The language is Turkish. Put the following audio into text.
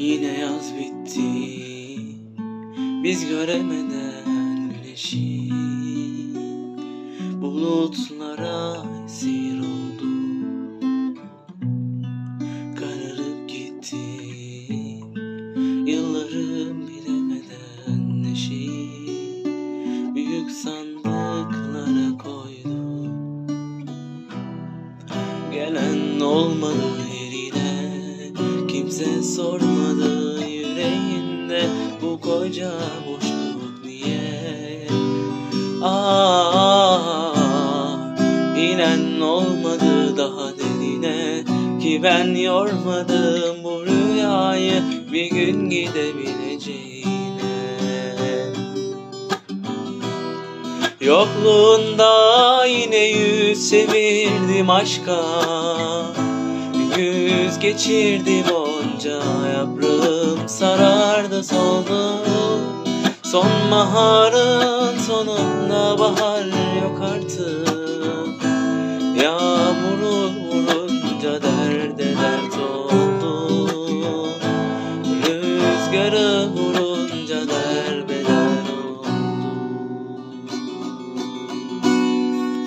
Yine yaz bitti. Biz göremeden güneşi. Bulutlara esir oldu. Kararıp gitti. Yıllarım bilemeden neşi. Büyük sandıklara koydu. Gelen olmadı Kimse sormadı yüreğinde Bu koca boşluk niye? Ah inen olmadı daha derine Ki ben yormadım bu rüyayı Bir gün gidebileceğine. Yokluğunda yine yüz çevirdim aşka Yüz geçirdim onca yaprağım sarardı soldu Sonbaharın sonunda bahar yok artık. Yağmuru vurunca derde dert oldu. Rüzgarı vurunca